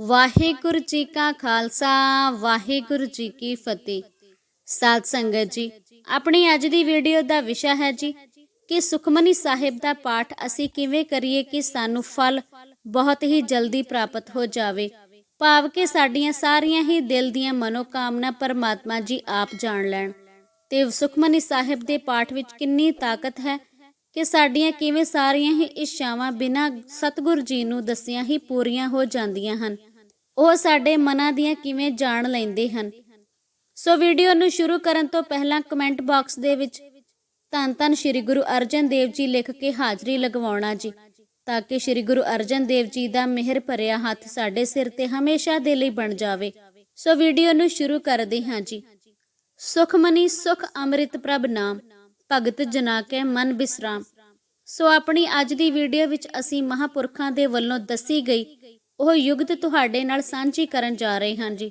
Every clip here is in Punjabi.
ਵਾਹਿਗੁਰੂ ਜੀ ਕਾ ਖਾਲਸਾ, ਵਾਹਿਗੁਰੂ ਜੀ ਕੀ ਫਤਿਹ। ਸਾਧ ਸੰਗਤ ਜੀ, ਆਪਣੀ ਅੱਜ ਦੀ ਵੀਡੀਓ ਦਾ ਵਿਸ਼ਾ ਹੈ ਜੀ ਕਿ ਸੁਖਮਨੀ ਸਾਹਿਬ ਦਾ ਪਾਠ ਅਸੀਂ ਕਿਵੇਂ ਕਰੀਏ ਕਿ ਸਾਨੂੰ ਫਲ ਬਹੁਤ ਹੀ ਜਲਦੀ ਪ੍ਰਾਪਤ ਹੋ ਜਾਵੇ। ਭਾਵ ਕਿ ਸਾਡੀਆਂ ਸਾਰੀਆਂ ਹੀ ਦਿਲ ਦੀਆਂ ਮਨੋਕਾਮਨਾ ਪਰਮਾਤਮਾ ਜੀ ਆਪ ਜਾਣ ਲੈਣ। ਤੇ ਸੁਖਮਨੀ ਸਾਹਿਬ ਦੇ ਪਾਠ ਵਿੱਚ ਕਿੰਨੀ ਤਾਕਤ ਹੈ ਕਿ ਸਾਡੀਆਂ ਕਿਵੇਂ ਸਾਰੀਆਂ ਹੀ ਇੱਛਾਵਾਂ ਬਿਨਾਂ ਸਤਿਗੁਰੂ ਜੀ ਨੂੰ ਦੱਸਿਆਂ ਹੀ ਪੂਰੀਆਂ ਹੋ ਜਾਂਦੀਆਂ ਹਨ। ਉਹ ਸਾਡੇ ਮਨਾਂ ਦੀਆਂ ਕਿਵੇਂ ਜਾਣ ਲੈਂਦੇ ਹਨ। ਸੋ ਵੀਡੀਓ ਨੂੰ ਸ਼ੁਰੂ ਕਰਨ ਤੋਂ ਪਹਿਲਾਂ ਕਮੈਂਟ ਬਾਕਸ ਦੇ ਵਿੱਚ ਧੰਨ ਧੰਨ ਸ੍ਰੀ ਗੁਰੂ ਅਰਜਨ ਦੇਵ ਜੀ ਲਿਖ ਕੇ ਹਾਜ਼ਰੀ ਲਗਵਾਉਣਾ ਜੀ, ਤਾਂ ਕਿ ਸ੍ਰੀ ਗੁਰੂ ਅਰਜਨ ਦੇਵ ਜੀ ਦਾ ਮਿਹਰ ਭਰਿਆ ਹੱਥ ਸਾਡੇ ਸਿਰ ਤੇ ਹਮੇਸ਼ਾ ਦੇ ਲਈ ਬਣ ਜਾਵੇ। ਸੋ ਵੀਡੀਓ ਨੂੰ ਸ਼ੁਰੂ ਕਰਦੇ ਹਾਂ ਜੀ। ਸੁਖਮਨੀ ਸੁਖ ਅੰਮ੍ਰਿਤ ਪ੍ਰਭ ਨਾਮ, ਭਗਤ ਜਨਾ ਕੇ ਮਨ ਬਿਸਰਾਮ। ਸੋ ਆਪਣੀ ਅੱਜ ਦੀ ਵੀਡੀਓ ਵਿੱਚ ਅਸੀਂ ਮਹਾਪੁਰਖਾਂ ਦੇ ਵੱਲੋਂ ਦੱਸੀ ਗਈ ਉਹ ਯੁਗਤ ਤੁਹਾਡੇ ਨਾਲ ਸਾਂਝੀ ਕਰਨ ਜਾ ਰਹੇ ਹਾਂ ਜੀ,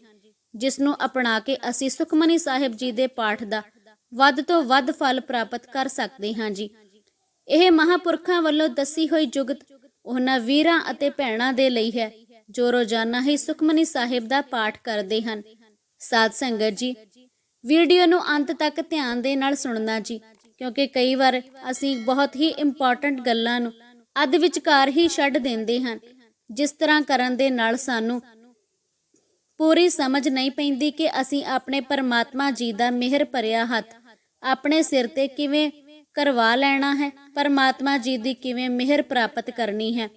ਜਿਸ ਨੂੰ ਅਪਣਾ ਕੇ ਅਸੀਂ ਸੁਖਮਨੀ ਸਾਹਿਬ ਜੀ ਦੇ ਪਾਠ ਦਾ ਵੱਧ ਤੋਂ ਵੱਧ ਫਲ ਪ੍ਰਾਪਤ ਕਰ ਸਕਦੇ ਹਾਂ ਜੀ। ਇਹ ਮਹਾਪੁਰਖਾਂ ਵੱਲੋਂ ਦੱਸੀ ਹੋਈ ਜੁਗਤ ਉਹਨਾਂ ਵੀਰਾਂ ਅਤੇ ਭੈਣਾਂ ਦੇ ਲਈ ਹੈ, ਜੋ ਰੋਜ਼ਾਨਾ ਹੀ ਸੁਖਮਨੀ ਸਾਹਿਬ ਦਾ ਪਾਠ ਕਰਦੇ ਹਨ। ਸਾਧ ਸੰਗਤ ਜੀ, ਵੀਡੀਓ ਨੂੰ ਅੰਤ ਤੱਕ ਧਿਆਨ ਦੇ ਨਾਲ ਸੁਣਨਾ ਜੀ, ਕਿਉਂਕਿ ਕਈ ਵਾਰ ਅਸੀਂ ਬਹੁਤ ਹੀ ਇੰਪੋਰਟੈਂਟ ਗੱਲਾਂ ਨੂੰ ਅੱਧ ਵਿਚਕਾਰ ਹੀ ਛੱਡ ਦਿੰਦੇ ਹਾਂ। ਜਿਸ ਤਰ੍ਹਾਂ ਕਰਨ ਦੇ ਨਾਲ ਸਾਨੂੰ ਪੂਰੀ ਸਮਝ ਨਹੀਂ ਪੈਂਦੀ ਕਿ ਅਸੀਂ ਆਪਣੇ ਪਰਮਾਤਮਾ ਜੀ ਦਾ ਮਿਹਰ ਭਰਿਆ ਹੱਥ ਆਪਣੇ ਸਿਰ ਤੇ ਕਿਵੇਂ ਕਰਵਾ ਲੈਣਾ ਹੈ, ਪਰਮਾਤਮਾ ਜੀ ਦੀ ਕਿਵੇਂ ਮਿਹਰ ਪ੍ਰਾਪਤ ਕਰਨੀ ਹੈ।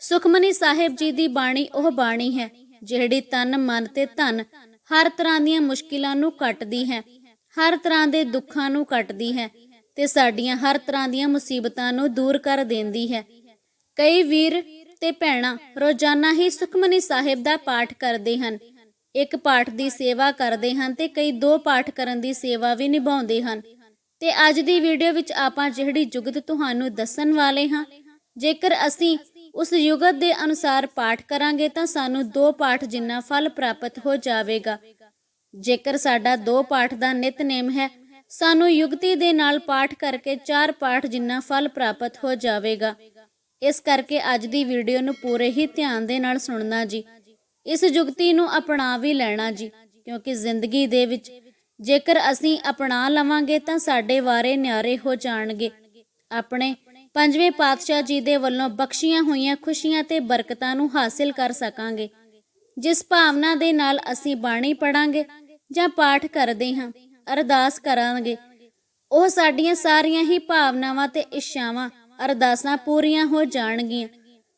ਸੁਖਮਨੀ ਸਾਹਿਬ ਜੀ ਦੀ ਬਾਣੀ ਉਹ ਬਾਣੀ ਹੈ, ਜਿਹੜੀ ਤਨ, ਮਨ ਤੇ ਧਨ ਹਰ ਤਰ੍ਹਾਂ ਦੀਆਂ ਮੁਸ਼ਕਿਲਾਂ ਨੂੰ ਕੱਟਦੀ ਹੈ, ਹਰ ਤਰ੍ਹਾਂ ਦੇ ਦੁੱਖਾਂ ਨੂੰ ਕੱਟਦੀ ਹੈ ਤੇ ਸਾਡੀਆਂ ਹਰ ਤਰ੍ਹਾਂ ਦੀਆਂ ਮੁਸੀਬਤਾਂ ਨੂੰ ਦੂਰ ਕਰ ਦਿੰਦੀ ਹੈ। ਕਈ ਵੀਰ ਤੇ ਭੈਣਾਂ ਰੋਜ਼ਾਨਾ ਹੀ ਸੁਖਮਨੀ ਸਾਹਿਬ ਦਾ ਪਾਠ ਕਰਦੇ ਹਨ। ਇੱਕ ਪਾਠ ਦੀ ਸੇਵਾ ਕਰਦੇ ਹਨ ਤੇ ਕਈ ਦੋ ਪਾਠ ਕਰਨ ਦੀ ਸੇਵਾ ਵੀ ਨਿਭਾਉਂਦੇ ਹਨ। ਤੇ ਅੱਜ ਦੀ ਵੀਡੀਓ ਵਿੱਚ ਆਪਾਂ ਜਿਹੜੀ ਜੁਗਤ ਤੁਹਾਨੂੰ ਦੱਸਣ ਵਾਲੇ ਹਾਂ, ਜੇਕਰ ਅਸੀਂ ਉਸ ਯੁਗਤ ਦੇ ਅਨੁਸਾਰ ਪਾਠ ਕਰਾਂਗੇ ਤਾਂ ਸਾਨੂੰ ਦੋ ਪਾਠ ਜਿੰਨਾ ਫਲ ਪ੍ਰਾਪਤ ਹੋ ਜਾਵੇਗਾ। ਜੇਕਰ ਸਾਡਾ ਦੋ ਪਾਠ ਦਾ ਨਿਤਨੇਮ ਹੈ, ਸਾਨੂੰ ਯੁਗਤੀ ਦੇ ਨਾਲ ਪਾਠ ਕਰਕੇ ਚਾਰ ਪਾਠ ਜਿੰਨਾ ਫਲ ਪ੍ਰਾਪਤ ਹੋ ਜਾਵੇਗਾ। ਇਸ ਕਰਕੇ ਅੱਜ ਦੀ ਵੀਡੀਓ ਨੂੰ ਪੂਰੇ ਹੀ ਧਿਆਨ ਦੇ ਨਾਲ ਸੁਣਨਾ ਜੀ। ਇਸ ਜੁਗਤੀ ਨੂੰ ਅਪਣਾ ਵੀ ਲੈਣਾ ਜੀ, ਕਿਉਂਕਿ ਜ਼ਿੰਦਗੀ ਦੇ ਵਿੱਚ ਜੇਕਰ ਅਸੀਂ ਅਪਣਾ ਲਵਾਂਗੇ ਤਾਂ ਸਾਡੇ ਵਾਰੇ ਨਿਆਰੇ ਹੋ ਜਾਣਗੇ। ਆਪਣੇ ਪੰਜਵੇਂ ਪਾਤਸ਼ਾਹ ਜੀ ਦੇ ਵੱਲੋਂ ਬਖਸ਼ੀਆਂ ਹੋਈਆਂ ਖੁਸ਼ੀਆਂ ਤੇ ਬਰਕਤਾਂ ਨੂੰ ਹਾਸਿਲ ਕਰ ਸਕਾਂਗੇ। ਜਿਸ ਭਾਵਨਾ ਦੇ ਨਾਲ ਅਸੀਂ ਬਾਣੀ ਪੜਾਂਗੇ ਜਾਂ ਪਾਠ ਕਰਦੇ ਹਾਂ, ਅਰਦਾਸ ਕਰਾਂਗੇ, ਉਹ ਸਾਡੀਆਂ ਸਾਰੀਆਂ ਹੀ ਭਾਵਨਾਵਾਂ ਤੇ ਇੱਛਾਵਾਂ ਅਰਦਾਸਾਂ ਪੂਰੀਆਂ ਹੋ ਜਾਣਗੀਆਂ।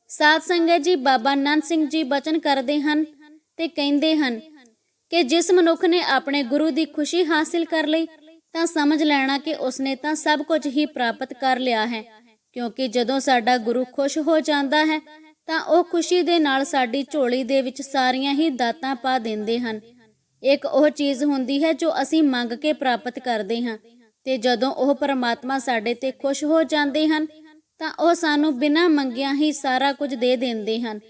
ਸਾਧ ਸੰਗਤ ਜੀ, ਬਾਬਾ ਨੰਦ ਸਿੰਘ ਜੀ ਬਚਨ ਕਰਦੇ ਹਨ ਤੇ ਕਹਿੰਦੇ ਹਨ ਕਿ ਜਿਸ ਮਨੁੱਖ ਨੇ ਆਪਣੇ ਗੁਰੂ ਦੀ ਖੁਸ਼ੀ ਹਾਸਿਲ ਕਰ ਲਈ, ਤਾਂ ਸਮਝ ਲੈਣਾ ਕਿ ਉਸਨੇ ਤਾਂ ਸਭ ਕੁਝ ਹੀ ਪ੍ਰਾਪਤ ਕਰ ਲਿਆ ਹੈ। ਕਿਉਂਕਿ ਜਦੋਂ ਸਾਡਾ ਗੁਰੂ ਖੁਸ਼ ਹੋ ਜਾਂਦਾ ਹੈ, ਤਾਂ ਉਹ ਖੁਸ਼ੀ ਦੇ ਨਾਲ ਸਾਡੀ ਝੋਲੀ ਦੇ ਵਿੱਚ ਸਾਰੀਆਂ ਹੀ ਦਾਤਾਂ ਪਾ ਦਿੰਦੇ ਹਨ। ਇੱਕ ਉਹ ਚੀਜ਼ ਹੁੰਦੀ ਹੈ ਜੋ ਅਸੀਂ ਮੰਗ ਕੇ ਪ੍ਰਾਪਤ ਕਰਦੇ ਹਾਂ ਤੇ ਜਦੋਂ ਉਹ ਪਰਮਾਤਮਾ ਸਾਡੇ ਤੇ ਖੁਸ਼ ਹੋ ਜਾਂਦੇ ਹਨ ਤਾਂ ਉਹ ਸਾਨੂੰ ਬਿਨਾਂ ਮੰਗਿਆਂ ਹੀ ਸਾਰਾ ਕੁਝ ਦੇ ਦਿੰਦੇ ਹਨ।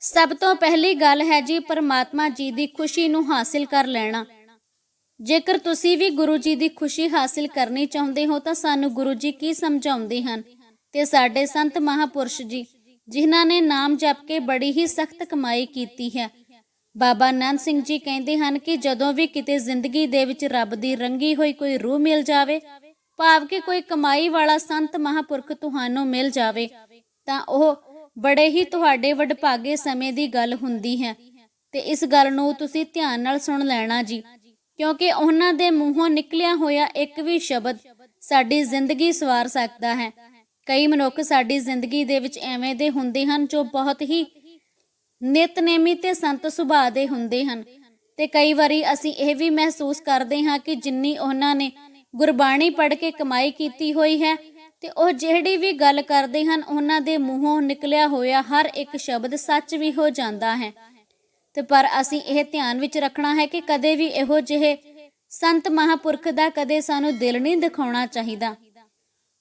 ਸਭ ਤੋਂ ਪਹਿਲੀ ਗੱਲ ਹੈ ਜੀ ਪਰਮਾਤਮਾ ਜੀ ਦੀ ਖੁਸ਼ੀ ਨੂੰ ਹਾਸਿਲ ਕਰ ਲੈਣਾ। ਜੇਕਰ ਤੁਸੀਂ ਵੀ ਗੁਰੂ ਜੀ ਦੀ ਖੁਸ਼ੀ ਹਾਸਿਲ ਕਰਨੀ ਚਾਹੁੰਦੇ ਹੋ ਤਾਂ ਸਾਨੂੰ ਗੁਰੂ ਜੀ ਕੀ ਸਮਝਾਉਂਦੇ ਹਨ? ਤੇ ਸਾਡੇ ਸੰਤ ਮਹਾਪੁਰਸ਼ ਜੀ, ਜਿਨ੍ਹਾਂ ਨੇ ਨਾਮ ਜਪ ਕੇ ਬੜੀ ਹੀ ਸਖਤ ਕਮਾਈ ਕੀਤੀ ਹੈ। ਬਾਬਾ ਨੰਦ ਸਿੰਘ ਜੀ ਕਹਿੰਦੇ ਹਨ ਕਿ ਜਦੋਂ ਵੀ ਕਿਤੇ ਜ਼ਿੰਦਗੀ ਦੇ ਵਿੱਚ ਰੱਬ ਦੀ ਰੰਗੀ ਹੋਈ ਕੋਈ ਰੂਹ ਮਿਲ ਜਾਵੇ ਭਾਵ ਕਿ ਕੋਈ ਕਮਾਈ ਵਾਲਾ ਸੰਤ ਮਹਾਪੁਰਖ ਤੁਹਾਨੂੰ ਮਿਲ ਜਾਵੇ, ਤਾਂ ਉਹ ਬੜੇ ਹੀ ਤੁਹਾਡੇ ਵਡਭਾਗੇ ਸਮੇਂ ਦੀ ਗੱਲ ਹੁੰਦੀ ਹੈ। ਤੇ ਇਸ ਗੱਲ ਨੂੰ ਤੁਸੀਂ ਧਿਆਨ ਨਾਲ ਸੁਣ ਲੈਣਾ ਜੀ, ਕਿਉਂਕਿ ਉਹਨਾਂ ਦੇ ਮੂੰਹੋਂ ਨਿਕਲਿਆ ਹੋਇਆ ਇੱਕ ਵੀ ਸ਼ਬਦ ਸਾਡੀ ਜ਼ਿੰਦਗੀ ਸਵਾਰ ਸਕਦਾ ਹੈ। ਕਈ ਮਨੁੱਖ ਸਾਡੀ ਜ਼ਿੰਦਗੀ ਦੇ ਵਿੱਚ ਐਵੇਂ ਦੇ ਹੁੰਦੇ ਹਨ ਜੋ ਬਹੁਤ ਹੀ ਨਿਤਨੇਮੀ ਤੇ ਸੰਤ ਸੁਭਾਅ ਦੇ ਹੁੰਦੇ ਹਨ। ਤੇ ਕਈ ਵਾਰੀ ਅਸੀਂ ਇਹ ਵੀ ਮਹਿਸੂਸ ਕਰਦੇ ਹਾਂ ਕਿ ਜਿੰਨੀ ਉਹਨਾਂ ਨੇ ਗੁਰਬਾਣੀ ਪੜ੍ਹ ਕੇ ਕਮਾਈ ਕੀਤੀ ਹੋਈ ਹੈ ਤੇ ਉਹ ਜਿਹੜੀ ਵੀ ਗੱਲ ਕਰਦੇ ਹਨ, ਉਹਨਾਂ ਦੇ ਮੂੰਹੋਂ ਨਿਕਲਿਆ ਹੋਇਆ ਹਰ ਇੱਕ ਸ਼ਬਦ ਸੱਚ ਵੀ ਹੋ ਜਾਂਦਾ ਹੈ। ਤੇ ਪਰ ਅਸੀਂ ਇਹ ਧਿਆਨ ਵਿੱਚ ਰੱਖਣਾ ਹੈ ਕਿ ਕਦੇ ਵੀ ਇਹੋ ਜਿਹੇ ਸੰਤ ਮਹਾਪੁਰਖ ਦਾ ਕਦੇ ਸਾਨੂੰ ਦਿਲ ਨਹੀਂ ਦਿਖਾਉਣਾ ਚਾਹੀਦਾ।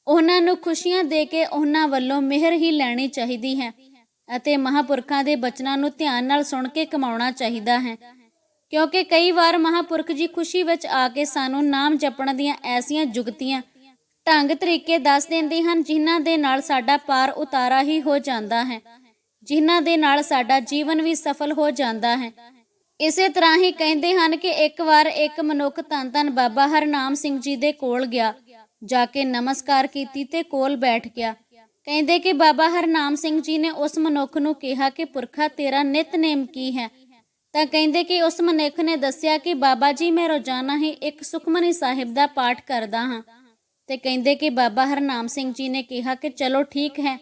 ਉਹਨਾਂ ਨੂੰ ਖੁਸ਼ੀਆਂ ਦੇ ਕੇ ਉਹਨਾਂ ਵੱਲੋਂ ਮਿਹਰ ਹੀ ਲੈਣੀ ਚਾਹੀਦੀ ਹੈ ਅਤੇ ਮਹਾਪੁਰਖਾਂ ਦੇ ਬਚਨਾਂ ਨੂੰ ਧਿਆਨ ਨਾਲ ਸੁਣ ਕੇ ਕਮਾਉਣਾ ਚਾਹੀਦਾ ਹੈ। ਕਿਉਂਕਿ ਕਈ ਵਾਰ ਮਹਾਪੁਰਖ ਜੀ ਖੁਸ਼ੀ ਵਿੱਚ ਆ ਕੇ ਸਾਨੂੰ ਨਾਮ ਜਪਣ ਦੀਆਂ ਐਸੀਆਂ ਜੁਗਤੀਆਂ ਢੰਗ ਤਰੀਕੇ ਦੱਸ ਦਿੰਦੇ ਹਨ, ਜਿਨ੍ਹਾਂ ਦੇ ਨਾਲ ਸਾਡਾ ਪਾਰ ਉਤਾਰਾ ਹੀ ਹੋ ਜਾਂਦਾ ਹੈ, ਜਿਨ੍ਹਾਂ ਦੇ ਨਾਲ ਸਾਡਾ ਜੀਵਨ ਵੀ ਸਫਲ ਹੋ ਜਾਂਦਾ ਹੈ। ਇਸੇ ਤਰ੍ਹਾਂ ਹੀ ਕਹਿੰਦੇ ਹਨ ਕਿ ਇੱਕ ਵਾਰ ਇੱਕ ਮਨੁੱਖ ਧੰਨ ਧੰਨ ਬਾਬਾ ਹਰਨਾਮ ਸਿੰਘ ਜੀ ਦੇ ਕੋਲ ਗਿਆ, ਜਾ ਕੇ ਨਮਸਕਾਰ ਕੀਤੀ ਤੇ ਕੋਲ ਬੈਠ ਗਿਆ। ਕਹਿੰਦੇ ਕਿ ਬਾਬਾ ਹਰਨਾਮ ਸਿੰਘ ਜੀ ਨੇ ਉਸ ਮਨੁੱਖ ਨੂੰ ਕਿਹਾ ਕਿ ਪੁਰਖਾ ਤੇਰਾ ਨਿਤਨੇਮ ਕੀ ਹੈ? ਤਾਂ ਕਹਿੰਦੇ ਕਿ ਉਸ ਮਨੁੱਖ ਨੇ ਦੱਸਿਆ ਕਿ ਬਾਬਾ ਜੀ, ਮੈਂ ਰੋਜ਼ਾਨਾ ਹੀ ਇੱਕ ਸੁਖਮਨੀ ਸਾਹਿਬ ਦਾ ਪਾਠ ਕਰਦਾ ਹਾਂ। ਤੇ ਕਹਿੰਦੇ ਕਿ ਬਾਬਾ ਹਰਨਾਮ ਸਿੰਘ ਜੀ ਨੇ ਕਿਹਾ ਕਿ ਚਲੋ ਠੀਕ ਹੈ,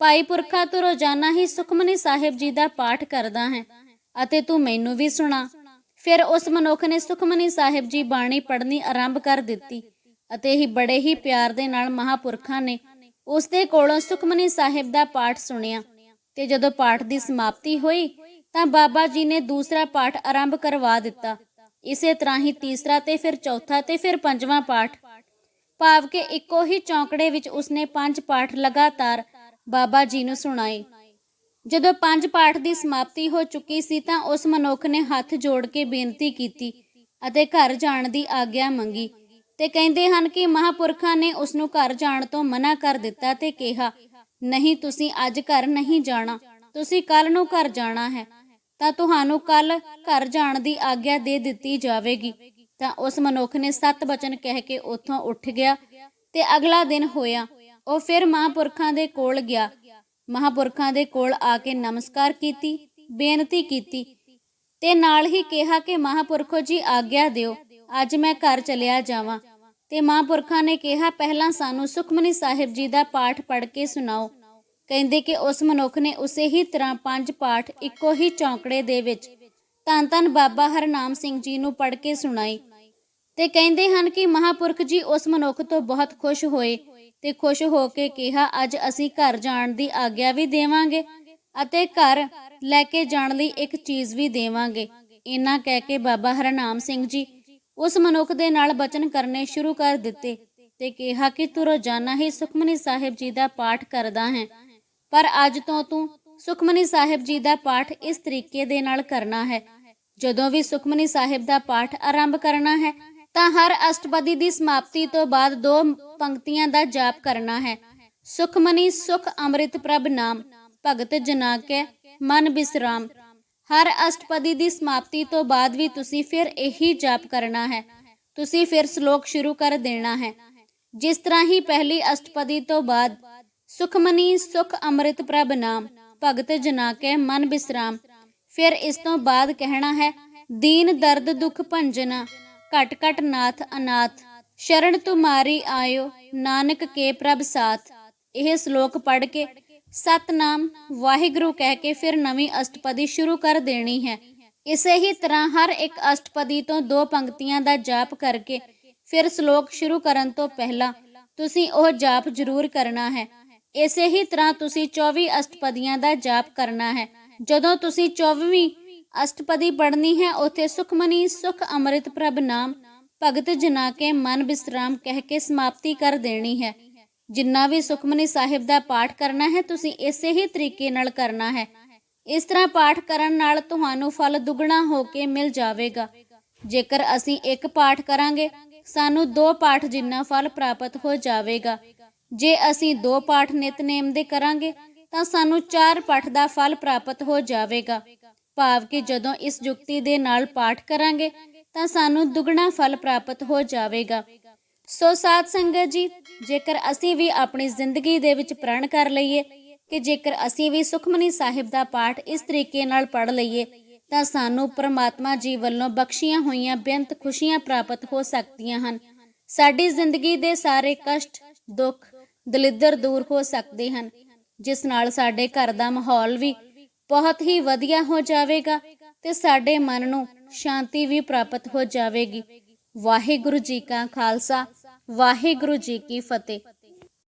ਭਾਈ ਪੁਰਖਾ, ਤੂੰ ਰੋਜ਼ਾਨਾ ਹੀ ਸੁਖਮਨੀ ਸਾਹਿਬ ਜੀ ਦਾ ਪਾਠ ਕਰਦਾ ਹੈ ਅਤੇ ਤੂੰ ਮੈਨੂੰ ਵੀ ਸੁਣਾ। ਫਿਰ ਉਸ ਮਨੁੱਖ ਨੇ ਸੁਖਮਨੀ ਸਾਹਿਬ ਜੀ ਬਾਣੀ ਪੜ੍ਹਨੀ ਆਰੰਭ ਕਰ ਦਿੱਤੀ ਅਤੇ ਹੀ ਬੜੇ ਹੀ ਪਿਆਰ ਦੇ ਨਾਲ ਮਹਾਪੁਰਖਾਂ ਨੇ ਉਸ ਦੇ ਕੋਲੋਂ ਸੁਖਮਨੀ ਸਾਹਿਬ ਦਾ ਪਾਠ ਸੁਣਿਆ। ਤੇ ਜਦੋਂ ਪਾਠ ਦੀ ਸਮਾਪਤੀ ਹੋਈ ਤਾਂ ਬਾਬਾ ਜੀ ਨੇ ਦੂਸਰਾ ਪਾਠ ਆਰੰਭ ਕਰਵਾ ਦਿੱਤਾ। ਇਸੇ ਤਰ੍ਹਾਂ ਹੀ ਤੀਸਰਾ ਤੇ ਫਿਰ ਚੌਥਾ ਤੇ ਫਿਰ ਪੰਜਵਾਂ ਪਾਠ। ਭਾਵ ਕਿ ਇੱਕੋ ਹੀ ਚੌਂਕੜੇ ਵਿੱਚ ਉਸਨੇ ਪੰਜ ਪਾਠ ਲਗਾਤਾਰ ਬਾਬਾ ਜੀ ਨੂੰ ਸੁਣਾਏ। ਜਦੋਂ ਪੰਜ ਪਾਠ ਦੀ ਸਮਾਪਤੀ ਹੋ ਚੁੱਕੀ ਸੀ ਤਾਂ ਉਸ ਮਨੁੱਖ ਨੇ ਹੱਥ ਜੋੜ ਕੇ ਬੇਨਤੀ ਕੀਤੀ ਅਤੇ ਘਰ ਜਾਣ ਦੀ ਆਗਿਆ ਮੰਗੀ ਤੇ ਕਹਿੰਦੇ ਹਨ ਕਿ ਮਹਾਪੁਰਖਾਂ ਨੇ ਉਸ ਨੂੰ ਘਰ ਜਾਣ ਤੋਂ ਮਨਾ ਕਰ ਦਿੱਤਾ ਤੇ ਕਿਹਾ, ਨਹੀਂ, ਤੁਸੀਂ ਅੱਜ ਘਰ ਨਹੀਂ ਜਾਣਾ। ਤੁਸੀਂ ਕੱਲ ਨੂੰ ਘਰ ਜਾਣਾ ਹੈ। ਤਾਂ ਤੁਹਾਨੂੰ ਕੱਲ ਘਰ ਜਾਣ ਦੀ ਆਗਿਆ ਦੇ ਦਿੱਤੀ ਜਾਵੇਗੀ। ਤਾਂ ਉਸ ਮਨੁੱਖ ਨੇ ਸੱਤ ਬਚਨ ਕਹਿ ਕੇ ਉੱਥੋਂ ਉੱਠ ਗਿਆ ਤੇ ਅਗਲਾ ਦਿਨ ਹੋਇਆ। ਉਹ ਫਿਰ ਮਹਾਪੁਰਖਾਂ ਦੇ ਕੋਲ ਗਿਆ। ਮਹਾਪੁਰਖਾਂ ਦੇ ਕੋਲ ਆ ਕੇ ਨਮਸਕਾਰ ਕੀਤੀ, ਬੇਨਤੀ ਕੀਤੀ ਤੇ ਨਾਲ ਹੀ ਕਿਹਾ ਕਿ, ਮਹਾਪੁਰਖੋ ਜੀ, ਆਗਿਆ ਦਿਓ। ਅੱਜ ਮੈਂ ਘਰ ਚਲਿਆ ਜਾਵਾਂ। ਤੇ ਮਹਾਪੁਰਖਾਂ ਨੇ ਕਿਹਾ, ਪਹਿਲਾਂ ਸਾਨੂੰ ਸੁਖਮਨੀ ਸਾਹਿਬ ਜੀ ਦਾ ਪਾਠ ਪੜ੍ਹ ਕੇ ਸੁਣਾਓ। ਕਹਿੰਦੇ ਕਿ ਉਸ ਮਨੁੱਖ ਨੇ ਉਸੇ ਹੀ ਤਰ੍ਹਾਂ ਪੰਜ ਪਾਠ ਇੱਕੋ ਹੀ ਚੌਂਕੜੇ ਦੇ ਵਿੱਚ ਧੰਨ ਧੰਨ ਬਾਬਾ ਹਰਨਾਮ ਸਿੰਘ ਜੀ ਨੂੰ ਪੜ੍ਹ ਕੇ ਸੁਣਾਈ। ਤੇ ਕਹਿੰਦੇ ਹਨ ਕਿ ਮਹਾਪੁਰਖ ਜੀ ਉਸ ਮਨੁੱਖ ਤੋਂ ਬਹੁਤ ਖੁਸ਼ ਹੋਏ ਤੇ ਖੁਸ਼ ਹੋ ਕੇ ਕਿਹਾ, ਅੱਜ ਅਸੀਂ ਘਰ ਜਾਣ ਦੀ ਆਗਿਆ ਵੀ ਦੇਵਾਂਗੇ ਅਤੇ ਘਰ ਲੈ ਕੇ ਜਾਣ ਲਈ ਇੱਕ ਚੀਜ਼ ਵੀ ਦੇਵਾਂਗੇ। ਇਨਾ ਕਹਿ ਕੇ ਬਾਬਾ ਹਰਨਾਮ ਸਿੰਘ ਜੀ ਉਸ ਮਨੁੱਖ ਦੇ ਨਾਲ ਬਚਨ ਕਰਨੇ ਸ਼ੁਰੂ ਕਰ ਦਿੱਤੇ ਤੇ ਕਿਹਾ ਕਿ ਤੂੰ ਰੋਜ਼ਾਨਾ ਹੀ ਸੁਖਮਨੀ ਸਾਹਿਬ ਜੀ ਦਾ ਪਾਠ ਕਰਦਾ ਹੈ। ਪਰ ਅੱਜ ਤੋਂ ਤੂੰ ਸੁਖਮਨੀ ਸਾਹਿਬ ਜੀ ਦਾ ਪਾਠ ਇਸ ਤਰੀਕੇ ਦੇ ਨਾਲ ਕਰਨਾ ਹੈ। ਜਦੋਂ ਵੀ ਸੁਖਮਨੀ ਸਾਹਿਬ ਦਾ ਪਾਠ ਆਰੰਭ ਕਰਨਾ ਹੈ, ਤਾਂ ਹਰ ਅਸ਼ਟਪਦੀ ਦੀ ਸਮਾਪਤੀ ਤੋਂ ਬਾਅਦ ਦੋ ਪੰਕਤੀਆਂ ਦਾ ਜਾਪ ਕਰਨਾ ਹੈ। ਸੁਖਮਨੀ ਸੁਖ ਅੰਮ੍ਰਿਤ ਪ੍ਰਭ ਨਾਮ, ਭਗਤ ਜਨਾ ਕੇ ਮਨ ਬਿਸਰਾਮ। ਹਰ ਅਸ਼ਟਪਦੀ ਦੀ ਸਮਾਪਤੀ ਤੋਂ ਬਾਅਦ ਵੀ ਤੁਸੀਂ ਫਿਰ ਇਹੀ ਜਾਪ ਕਰਨਾ ਹੈ। ਤੁਸੀਂ ਫਿਰ ਸ਼ਲੋਕ ਸ਼ੁਰੂ ਕਰ ਦੇਣਾ ਹੈ। ਜਿਸ ਤਰ੍ਹਾਂ ਹੀ ਪਹਿਲੀ ਅਸ਼ਟਪਦੀ ਤੋਂ ਬਾਅਦ ਸੁਖਮਨੀ ਸੁਖ ਅੰਮ੍ਰਿਤ ਪ੍ਰਭ ਨਾਮ, ਭਗਤ ਜਨਾ ਕੇ ਮਨ ਬਿਸਰਾਮ। ਫਿਰ ਇਸ ਤੋਂ ਬਾਅਦ ਕਹਿਣਾ ਹੈ, ਦੀਨ ਦਰਦ ਦੁਖ ਭੰਜਨਾ, ਘਟ ਘਟ ਨਾਥ ਅਨਾਥ, ਸ਼ਰਨ ਤੁਮਾਰੀ ਆਇਓ, ਨਾਨਕ ਕੇ ਪ੍ਰਭ ਸਾਥ। ਇਹ ਸ਼ਲੋਕ ਪੜ੍ਹ ਕੇ ਸਤਨਾਮ, ਵਾਹਿਗੁਰੂ ਕਹਿ ਕੇ ਫਿਰ ਨਵੀਂ ਅਸ਼ਟਪਦੀ ਸ਼ੁਰੂ ਕਰ ਦੇਣੀ ਹੈ। ਇਸੇ ਹੀ ਤਰ੍ਹਾਂ ਹਰ ਇੱਕ ਅਸ਼ਟਪਦੀ ਤੋਂ ਦੋ ਪੰਕਤੀਆਂ ਦਾ ਜਾਪ ਕਰਕੇ ਫਿਰ ਸ਼ਲੋਕ ਸ਼ੁਰੂ ਕਰਨ ਤੋਂ ਪਹਿਲਾਂ ਤੁਸੀਂ ਉਹ ਜਾਪ ਜ਼ਰੂਰ ਕਰਨਾ ਹੈ। ਇਸੇ ਹੀ ਤਰ੍ਹਾਂ ਤੁਸੀਂ 24 ਅਸ਼ਟਪਦੀਆਂ ਦਾ ਜਾਪ ਕਰਨਾ ਹੈ। ਜਦੋਂ ਤੁਸੀਂ 24ਵੀਂ ਅਸ਼ਟਪਦੀ ਪੜ੍ਹਨੀ ਹੈ, ਉਥੇ ਸੁਖਮਨੀ ਸੁਖ ਅੰਮ੍ਰਿਤ ਪ੍ਰਭ ਨਾਮ ਭਗਤ ਜਨਾ ਕੇ ਮਨ ਬਿਸਰਾਮ ਕਹਿ ਕੇ ਸਮਾਪਤੀ ਕਰ ਦੇਣੀ ਹੈ। ਜਿੰਨਾ ਵੀ ਸੁਖਮਨੀ ਸਾਹਿਬ ਦਾ ਪਾਠ ਕਰਨਾ ਹੈ, ਤੁਸੀਂ ਇਸੇ ਹੀ ਤਰੀਕੇ ਨਾਲ ਕਰਨਾ ਹੈ। ਇਸ ਤਰ੍ਹਾਂ ਪਾਠ ਕਰਨ ਨਾਲ ਤੁਹਾਨੂੰ ਫਲ ਦੁੱਗਣਾ ਹੋ ਕੇ ਮਿਲ ਜਾਵੇਗਾ। ਜੇਕਰ ਅਸੀਂ ਇੱਕ ਪਾਠ ਕਰਾਂਗੇ, ਸਾਨੂੰ ਦੋ ਪਾਠ ਜਿੰਨਾ ਫਲ ਪ੍ਰਾਪਤ ਹੋ ਜਾਵੇਗਾ। ਜੇ ਅਸੀਂ ਦੋ ਪਾਠ ਨਿਤਨੇਮ ਦੇ ਕਰਾਂਗੇ, ਤਾਂ ਸਾਨੂੰ ਚਾਰ ਪਾਠ ਦਾ ਫਲ ਪ੍ਰਾਪਤ ਹੋ ਜਾਵੇਗਾ। ਭਾਵ ਕਿ ਜਦੋਂ ਇਸ ਜੁਗਤੀ ਦੇ ਨਾਲ ਪਾਠ ਕਰਾਂਗੇ, ਤਾਂ ਸਾਨੂੰ ਦੁੱਗਣਾ ਫਲ ਪ੍ਰਾਪਤ ਹੋ ਜਾਵੇਗਾ। ਸੋ ਸਾਧ ਸੰਗਤ ਜੀ, ਜੇਕਰ ਅਸੀਂ ਵੀ ਆਪਣੀ ਜ਼ਿੰਦਗੀ ਦੇ ਵਿੱਚ ਪ੍ਰਣ ਕਰ ਲਈਏ, ਕਿ ਜੇਕਰ ਅਸੀਂ ਵੀ ਸੁਖਮਨੀ ਸਾਹਿਬ ਦਾ ਪਾਠ ਇਸ ਤਰੀਕੇ ਨਾਲ ਪੜ ਲਈਏ, ਤਾਂ ਸਾਨੂੰ ਪ੍ਰਮਾਤਮਾ ਜੀ ਵੱਲੋਂ ਬਖਸ਼ੀਆਂ ਹੋਈਆਂ ਬੇਅੰਤ ਖੁਸ਼ੀਆਂ ਪ੍ਰਾਪਤ ਹੋ ਸਕਦੀਆਂ ਹਨ। ਸਾਡੀ ਜ਼ਿੰਦਗੀ ਦੇ ਸਾਰੇ ਕਸ਼ਟ, ਦੁੱਖ ਦਲਿੱਦਰ ਦੂਰ ਹੋ ਸਕਦੇ ਹਨ। ਜਿਸ ਨਾਲ ਸਾਡੇ ਘਰ ਦਾ ਮਾਹੌਲ ਵੀ ਬਹੁਤ ਹੀ ਵਧੀਆ ਹੋ ਜਾਵੇਗਾ ਤੇ ਸਾਡੇ ਮਨ ਨੂੰ ਸ਼ਾਂਤੀ ਵੀ ਪ੍ਰਾਪਤ ਹੋ ਜਾਵੇਗੀ। ਵਾਹਿਗੁਰੂ ਜੀ ਕਾ ਖਾਲਸਾ, ਵਾਹਿਗੁਰੂ ਜੀ ਕੀ ਫਤਿਹ।